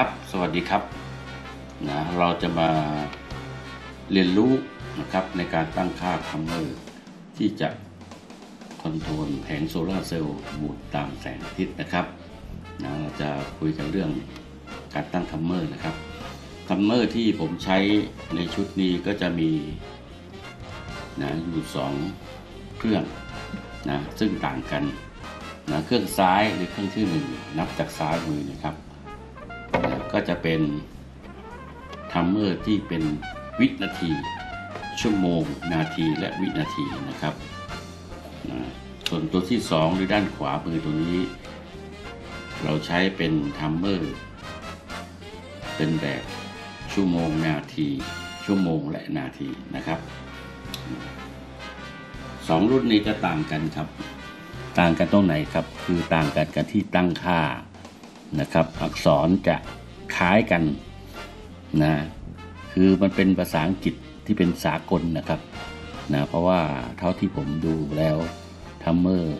ครับ สวัสดีครับนะเราจะมาเรียนรู้นะครับในการตั้งค่าทัมเมอร์ที่จะคอนโทรลแผงโซลาร์เซลล์หมุนตามแสงอาทิตย์นะครับนะเราจะคุยกันเรื่องการตั้งทัมเมอร์นะครับทัมเมอร์ที่ผมใช้ในชุดนี้ก็จะมีนะอยู่สองเครื่องนะซึ่งต่างกันนะเครื่องซ้ายหรือเครื่องที่หนึ่งนับจากซ้ายมือนะครับ ก็จะเป็นทัมเมอร์ที่เป็นวินาที ชั่วโมง นาทีและวินาทีนะครับนะส่วนตัวที่ 2 หรือด้านขวามือตัวนี้ เราใช้เป็นทัมเมอร์ เป็นแบบชั่วโมงนาที ชั่วโมงและนาทีนะครับสองรุ่นนี้จะต่างกันครับ ต่างกันตรงไหนครับ คือต่างกันกันที่ตั้งค่านะครับ อักษรจะ คล้ายกันนะคือมันเป็นภาษาอังกฤษที่เป็นสากลนะครับนะเพราะว่าเท่าที่ผมดูแล้วทัมเมอร์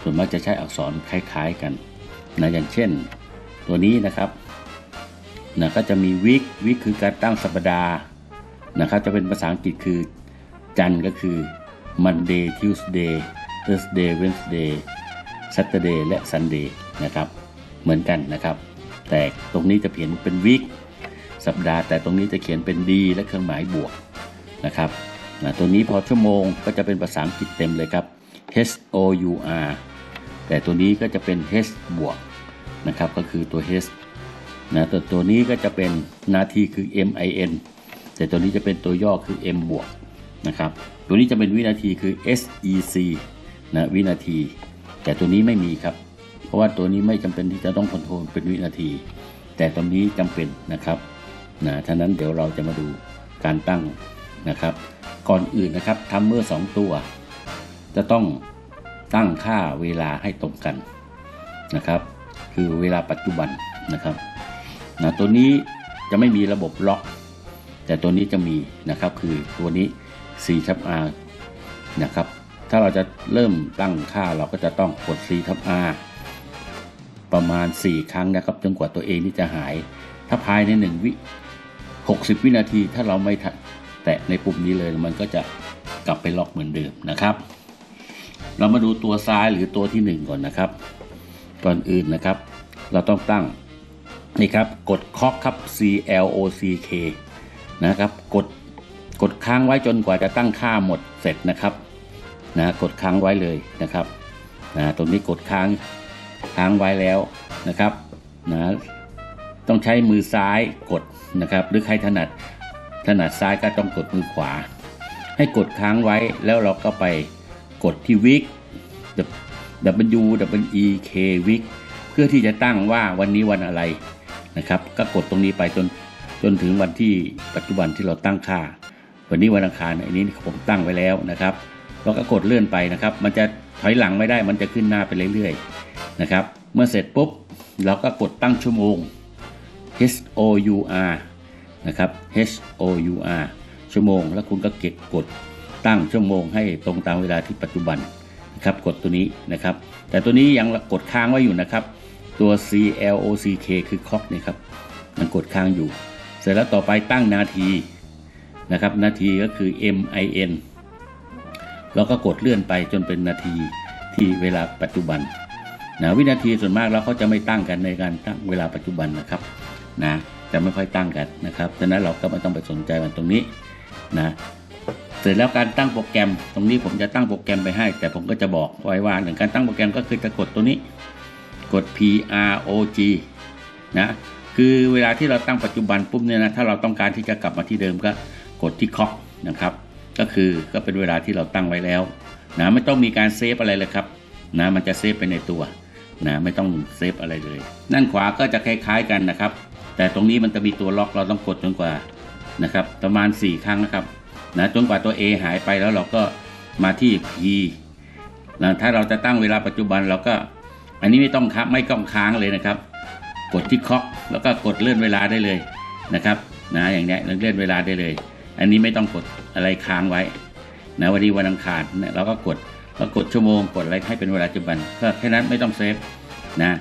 ส่วนมากจะใช้อักษรคล้ายๆกันนะอย่างเช่น ตัวนี้นะครับนะก็จะมีวิกวิกคือการตั้งสัปดาห์นะครับจะเป็นภาษาอังกฤษคือจันก็คือ Monday Tuesday Thursday Wednesday Saturday และ Sunday นะครับ เหมือนกันนะครับ แต่ตรงนี้จะเขียนเป็นวิกสัปดาห์ แต่ตรงนี้จะเขียนเป็นดีและเครื่องหมายบวกนะครับนะตัวนี้พอชั่วโมงก็จะเป็นภาษาอังกฤษเต็มเลยครับ H O U R แต่ตัวนี้ก็จะเป็น H บวกนะครับก็คือตัว H นะตัวตัวนี้ก็จะเป็นนาทีคือ M I N แต่ตัวนี้จะเป็นตัวย่อคือ M บวกนะครับตัวนี้จะเป็นวินาทีคือ S E C นะวินาที แต่ตัวนี้ไม่มีครับ เพราะว่าตัวนี้ไม่จำเป็นที่จะต้องคอนโทรลเป็นวินาที แต่ตรงนี้จำเป็นนะครับนะท่านั้นเดี๋ยวเราจะมาดูการตั้งนะครับ ก่อนอื่นนะครับทัมเมอร์สองตัว จะต้องตั้งค่าเวลาให้ตรงกันนะครับ คือเวลาปัจจุบันนะครับนะตัวนี้จะไม่มีระบบล็อก แต่ตัวนี้จะมีนะครับคือตัวนี้ C ทับ R นะครับ ถ้าเราจะเริ่มตั้งค่าเราก็จะต้องกด C ทับ R ประมาณ 4 ครั้งนะครับ จนกว่าตัวเองที่จะหาย ถ้าภายใน 1 วิ 60 วินาที ถ้าเราไม่แตะในปุ่มนี้เลยมันก็จะกลับไปล็อกเหมือนเดิมนะครับ เรามาดูตัวซ้ายหรือตัวที่ 1 ก่อนนะครับ ก่อนอื่นนะครับ เราต้องตั้งนี่ครับ กดคอกครับ C L O C K นะครับ กดกดค้างไว้จนกว่าจะตั้งค่าหมดเสร็จนะครับนะกดค้างไว้เลยนะครับนะตรงนี้กดค้าง ค้างไว้แล้วนะครับนะต้องใช้มือซ้ายกดนะครับ หรือใครถนัดถนัดซ้ายก็ต้องกดมือขวา ให้กดค้างไว้แล้วเราก็ไปกดที่วิก W W E K วิกเพื่อที่จะตั้งว่าวันนี้วันอะไรนะครับ ก็กดตรงนี้ไปจนจนถึงวันที่ปัจจุบันที่เราตั้งค่า วันนี้วันอังคารอันนี้ผมตั้งไว้แล้วนะครับเราก็กดเลื่อนไปนะครับ มันจะถอยหลังไม่ได้มันจะขึ้นหน้าไปเรื่อยๆ นะครับ เมื่อเสร็จปุ๊บ เราก็กดตั้งชั่วโมง H O U R นะครับ H O U R ชั่วโมง แล้วคุณก็เก็บกดตั้งชั่วโมงให้ตรงตามเวลาที่ปัจจุบันนะครับกดตัวนี้นะครับ แต่ตัวนี้ยังกดค้างไว้อยู่นะครับ ตัว C L O C K คือคล็อกนี่ครับมันกดค้างอยู่ เสร็จแล้วต่อไปตั้งนาทีนะครับ นาทีก็คือ M I N เราก็กดเลื่อนไปจนเป็นนาทีที่เวลาปัจจุบัน นะวินาทีส่วนมากเราเขาจะไม่ตั้งกันในการตั้งเวลาปัจจุบันนะครับนะจะไม่ค่อยตั้งกันนะครับดังนั้นเราก็ไม่ต้องไปสนใจมันตรงนี้นะเสร็จแล้วการตั้งโปรแกรม ตรงนี้ผมจะตั้งโปรแกรมไปให้ แต่ผมก็จะบอกไว้ว่าหนึ่งการตั้งโปรแกรมก็คือจะกดตัวนี้ กด P R O G นะคือเวลาที่เราตั้งปัจจุบันปุ๊บเนี่ยนะถ้าเราต้องการที่จะกลับมาที่เดิมก็กดที่คอกนะครับ ก็คือก็เป็นเวลาที่เราตั้งไว้แล้วนะไม่ต้องมีการเซฟอะไรเลยครับนะมันจะเซฟไปในตัว นะไม่ต้องเซฟอะไรเลย ด้านขวาก็จะคล้ายๆกันนะครับ แต่ตรงนี้มันจะมีตัวล็อกเราต้องกดจนกว่านะครับประมาณ 4 ครั้งนะครับนะจนกว่าตัว A หายไปแล้วเราก็มาที่ P นะถ้าเราจะตั้งเวลาปัจจุบันเราก็อันนี้ไม่ต้องครับไม่ต้องค้างเลยนะครับ กดที่เคาะแล้วก็กดเลื่อนเวลาได้เลยนะครับนะอย่างนี้เลื่อนเวลาได้เลย อันนี้ไม่ต้องกดอะไรค้างไว้นะวันนี้วันอังคารเนี่ยเราก็กด ก็กดชั่วโมงกดอะไรให้เป็นเวลาปัจจุบันก็แค่นั้นไม่ต้องเซฟนะ